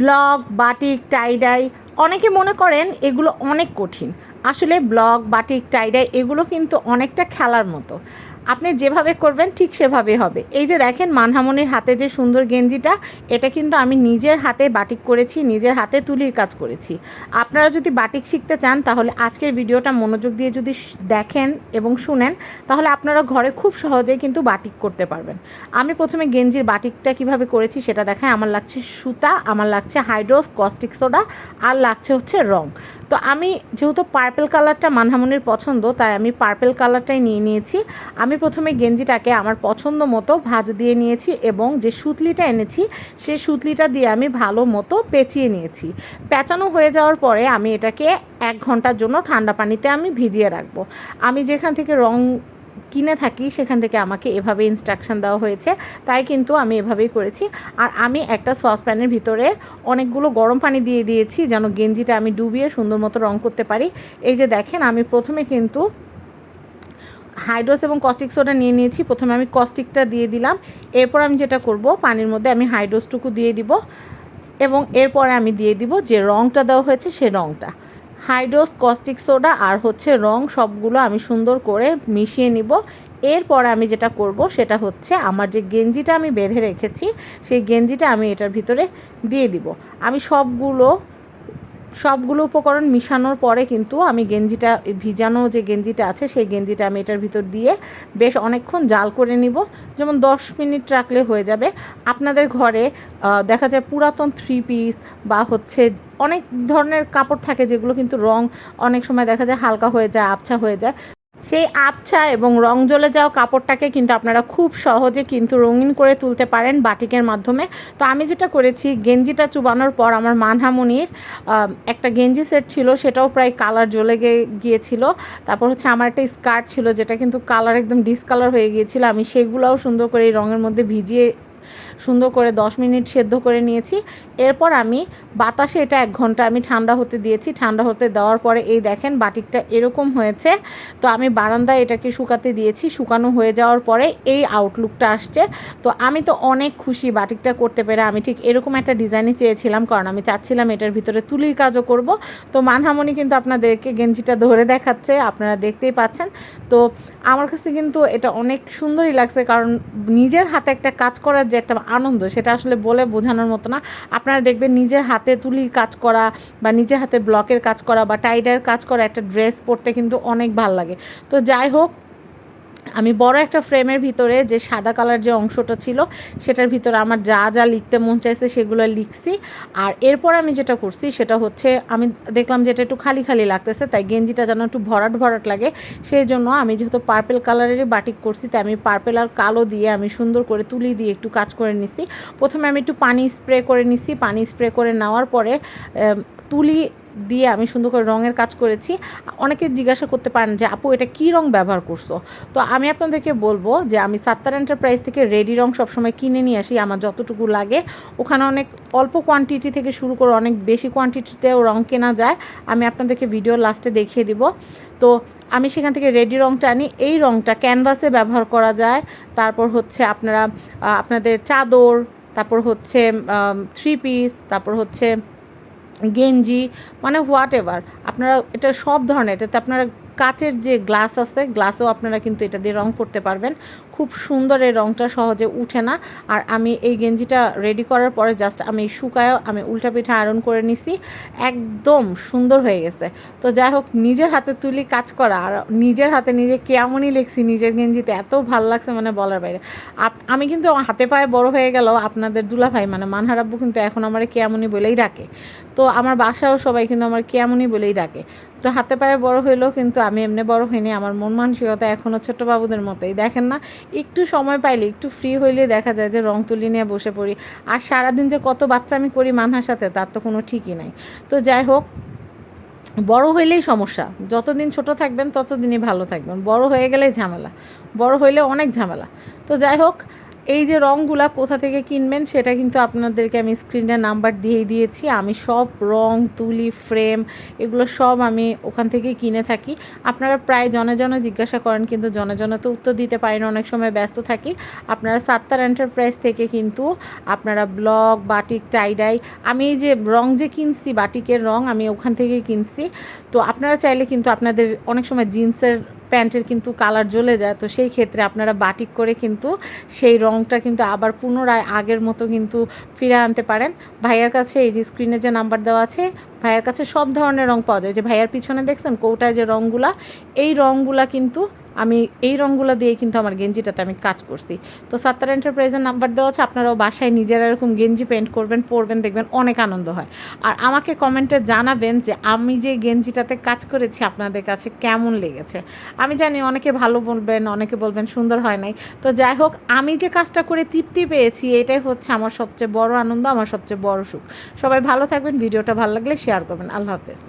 Block batik tie-dye অনেকে মনে করেন এগুলো অনেক কঠিন। আসলে ব্লগ, বাটিক টাইডাই এগুলো কিন্তু অনেকটা খেলার মতো। আপনি যেভাবে করবেন ঠিক সেভাবে হবে। এই যে দেখেন মানহামনির হাতে যে সুন্দর গেঞ্জিটা, এটা কিন্তু আমি নিজের হাতে বাটিক করেছি, নিজের হাতে তুলির কাজ করেছি। আপনারা যদি বাটিক শিখতে চান, তাহলে আজকের ভিডিওটা মনোযোগ দিয়ে যদি দেখেন এবং শুনেন, তাহলে আপনারা ঘরে খুব সহজেই কিন্তু বাটিক করতে পারবেন। আমি প্রথমে গেঞ্জির বাটিকটা কীভাবে করেছি সেটা দেখায় আমার লাগছে সুতা, আমার লাগছে হাইড্রোস, কস্টিক সোডা, আর লাগছে হচ্ছে রং। তো আমি যেহেতু পার্পেল কালারটা মানহামনির পছন্দ, তাই আমি পার্পেল কালারটাই নিয়ে নিয়েছি। আমি প্রথমে গেঞ্জিটাকে আমার পছন্দ মতো ভাজ দিয়ে নিয়েছি এবং যে সুতলিটা এনেছি, সেই সুতলিটা দিয়ে আমি ভালো মতো পেঁচিয়ে নিয়েছি। পেঁচানো হয়ে যাওয়ার পরে আমি এটাকে এক ঘণ্টার জন্য ঠান্ডা পানিতে আমি ভিজিয়ে রাখব। আমি যেখান থেকে রং কিনে থাকি, সেখান থেকে আমাকে এভাবে ইনস্ট্রাকশন দেওয়া হয়েছে। তাই কিন্তু আমি এভাবেই করেছি। আর আমি একটা সসপ্যানের ভিতরে অনেকগুলো গরম পানি দিয়ে দিয়েছি, যেন গেঞ্জিটা আমি ডুবিয়ে সুন্দর মতো রং করতে পারি। এই যে দেখেন, আমি প্রথমে কিন্তু হাইড্রোস এবং কস্টিক সোডা নিয়ে নিয়েছি। প্রথমে আমি কস্টিকটা দিয়ে দিলাম। এরপর আমি যেটা করব, পানির মধ্যে আমি হাইড্রোসটুকু দিয়ে দিব এবং এরপরে আমি দিয়ে দিব যে রঙটা দেওয়া হয়েছে, সে রঙটা হাইড্রোস কস্টিক সোডা আর হচ্ছে রং সবগুলো আমি সুন্দর করে মিশিয়ে নিব। এরপরে আমি যেটা করব সেটা হচ্ছে আমার যে গেঞ্জিটা আমি বেঁধে রেখেছি, সেই গেঞ্জিটা আমি এটার ভিতরে দিয়ে দিব। আমি সবগুলো সবগুলো উপকরণ মিশানোর পরে কিন্তু আমি গেঞ্জিটা, ভিজানো যে গেঞ্জিটা আছে, সেই গেঞ্জিটা আমি এটার ভিতর দিয়ে বেশ অনেকক্ষণ জাল করে নিব। যেমন দশ মিনিট রাখলে হয়ে যাবে। আপনাদের ঘরে দেখা যায় পুরাতন থ্রি পিস বা হচ্ছে অনেক ধরনের কাপড় থাকে যেগুলো কিন্তু রং অনেক সময় দেখা যায় হালকা হয়ে যায়, আবছা হয়ে যায়। সেই আবছা এবং রং জ্বলে যাওয়া কাপড়টাকে কিন্তু আপনারা খুব সহজে কিন্তু রঙিন করে তুলতে পারেন বাটিকের মাধ্যমে। তো আমি যেটা করেছি, গেঞ্জিটা চুবানোর পর আমার মানহামনির একটা গেঞ্জি সেট ছিল, সেটাও প্রায় কালার জ্বলে গিয়েছিল। তারপর হচ্ছে আমার একটা স্কার্ট ছিল, যেটা কিন্তু কালার একদম ডিসকালার হয়ে গিয়েছিল। আমি সেগুলোও সুন্দর করে এই রঙের মধ্যে ভিজিয়ে সুন্দর করে দশ মিনিট সেদ্ধ করে নিয়েছি। এরপর আমি বাতাসে এটা এক ঘণ্টা আমি ঠান্ডা হতে দিয়েছি। ঠান্ডা হতে দেওয়ার পরে এই দেখেন বাটিকটা এরকম হয়েছে। তো আমি বারান্দায় এটাকে শুকাতে দিয়েছি। শুকানো হয়ে যাওয়ার পরে এই আউটলুকটা আসছে। তো আমি তো অনেক খুশি বাটিকটা করতে পেরে। আমি ঠিক এরকম একটা ডিজাইনই চেয়েছিলাম কারণ আমি চাচ্ছিলাম এটার ভিতরে তুলির কাজও করব। তো মানহামনি কিন্তু আপনাদেরকে গেঞ্জিটা ধরে দেখাচ্ছে। আপনারা দেখতেই পাচ্ছেন। তো আমার কাছে কিন্তু এটা অনেক সুন্দরই লাগছে কারণ নিজের হাতে একটা কাজ করার যে একটা আনন্দ, সেটা আসলে বলে বোঝানোর মতো না। আপনারা দেখবেন নিজের হাতে তুলির কাজ করা বা নিজের হাতে ব্লকের কাজ করা বা টাইডার কাজ করা একটা ড্রেস পরতে কিন্তু অনেক ভালো লাগে। তো যাই হোক আমি বড় একটা ফ্রেমের ভিতরে যে সাদা কালার যে অংশটা ছিল, সেটার ভিতরে আমার যা যা লিখতে মন চাইছে সেগুলো লিখছি। আর এরপর আমি যেটা করছি, সেটা হচ্ছে আমি দেখলাম যে এটা একটু খালি খালি লাগতেছে, তাই গেঞ্জিটা যেন একটু ভরাট ভরাট লাগে। সেই জন্য আমি যেহেতু পার্পেল কালারেরই বাটিক করছি, তাই আমি পার্পেল আর কালো দিয়ে আমি সুন্দর করে তুলি দিয়ে একটু কাজ করে নিছি। প্রথমে আমি একটু পানি স্প্রে করে নিছি। পানি স্প্রে করে নেওয়ার পরে তুলি দিয়ে আমি সুন্দর করে রঙের কাজ করেছি। অনেকে জিজ্ঞাসা করতে পারেন যে, আপু, এটা কী রং ব্যবহার করছ? তো আমি আপনাদেরকে বলব যে, আমি সাত্তার এন্টারপ্রাইজ থেকে রেডি রং সবসময় কিনে নিয়ে আসি, আমার যতটুকু লাগে। ওখানে অনেক অল্প কোয়ান্টিটি থেকে শুরু করে অনেক বেশি কোয়ান্টিটিতেও রং কেনা যায়। আমি আপনাদেরকে ভিডিও লাস্টে দেখিয়ে দিব। তো আমি সেখান থেকে রেডি রংটা আনি। এই রংটা ক্যানভাসে ব্যবহার করা যায়। তারপর হচ্ছে আপনারা আপনাদের চাদর, তারপর হচ্ছে থ্রি পিস তারপর হচ্ছে গেঞ্জি মানে হোয়াট এভার আপনারা এটা সব ধরনের এটাতে আপনারা কাচের যে গ্লাস আছে, গ্লাসেও আপনারা কিন্তু এটা দিয়ে রং করতে পারবেন। খুব সুন্দর এই রংটা সহজে উঠে না। আর আমি এই গেঞ্জিটা রেডি করার পরে জাস্ট আমি শুকায়ও আমি উল্টা পিঠা আয়রন করে নিছি। একদম সুন্দর হয়ে গেছে। তো যাই হোক, নিজের হাতে তুলি কাজ করা। আর নিজের হাতে নিজে কেমনই লেখছি, নিজের গেঞ্জিতে এত ভালো লাগছে মানে বলার বাইরে। আমি কিন্তু হাতে পায়ে বড় হয়ে গেল আপনাদের দুলাভাই মানে মানহারাব্বু কিন্তু এখন আমার কেমনই বলেই ডাকে। তো আমার বাসাও সবাই কিন্তু আমার কেমনই বলেই ডাকে। তো হাতে পায়ে বড় হইলেও কিন্তু আমি এমনি বড় হইনি, আমার মন মানসিকতা এখনও ছোট বাবুদের মতোই। দেখেন না, একটু সময় পাইলে, একটু ফ্রি হইলে দেখা যায় যে রং তুলি নিয়ে বসে পড়ি। আর সারাদিন যে কত বাচ্চা আমি করি মানহার সাথে, তার তো কোনো ঠিকই নাই। তো যাই হোক, বড় হইলেই সমস্যা। যতদিন ছোট থাকবেন, ততদিনই ভালো থাকবেন। বড় হয়ে গেলেই ঝামেলা। বড় হইলে অনেক ঝামেলা। তো যাই হোক এই যে রঙগুলা কোথা থেকে কিনবেন, সেটা কিন্তু আপনাদেরকে আমি স্ক্রিনে নাম্বার দিয়েই দিয়েছি। আমি সব রং, তুলি ফ্রেম এগুলো সব আমি ওখান থেকে কিনে থাকি। আপনারা প্রায় জনে জনে জিজ্ঞাসা করেন, কিন্তু জনে জনে তো উত্তর দিতে পারি না, অনেক সময় ব্যস্ত থাকি। আপনারা সাত্তার এন্টারপ্রাইজ থেকে কিন্তু আপনারা ব্লক বাটিক টাইডাই আমি এই যে রং যে কিনছি, বাটিকের রং আমি ওখান থেকে কিনছি। তো আপনারা চাইলে কিন্তু আপনাদের অনেক সময় জিন্সের প্যান্টের কিন্তু কালার জ্বলে যায়, তো সেই ক্ষেত্রে আপনারা বাটিক করে কিন্তু সেই রংটা কিন্তু আবার পুনরায় আগের মতো কিন্তু ফিরে আনতে পারেন। ভাইয়ার কাছে এই যে স্ক্রিনে যে নাম্বার দেওয়া আছে, ভাইয়ার কাছে সব ধরনের রং পাওয়া যায়। যে ভাইয়ার পিছনে দেখছেন কৌটায় যে রঙগুলা এই রঙগুলা কিন্তু আমি এই রঙগুলো দিয়ে কিন্তু আমার গেঞ্জিটাতে আমি কাজ করছি। তো সাত্তার এন্টারপ্রাইজের নাম্বার দেওয়া আছে, আপনারাও বাসায় নিজেরা এরকম গেঞ্জি পেন্ট করবেন, পরবেন, দেখবেন অনেক আনন্দ হয়। আর আমাকে কমেন্টে জানাবেন যে আমি যে গেঞ্জিটাতে কাজ করেছি, আপনাদের কাছে কেমন লেগেছে? আমি জানি অনেকে ভালো বলবেন, অনেকে বলবেন সুন্দর হয় নাই। তো যাই হোক, আমি যে কাজটা করে তৃপ্তি পেয়েছি, এটাই হচ্ছে আমার সবচেয়ে বড় আনন্দ, আমার সবচেয়ে বড় সুখ। সবাই ভালো থাকবেন, ভিডিওটা ভালো লাগলে শেয়ার করবেন। আল্লাহ হাফেজ।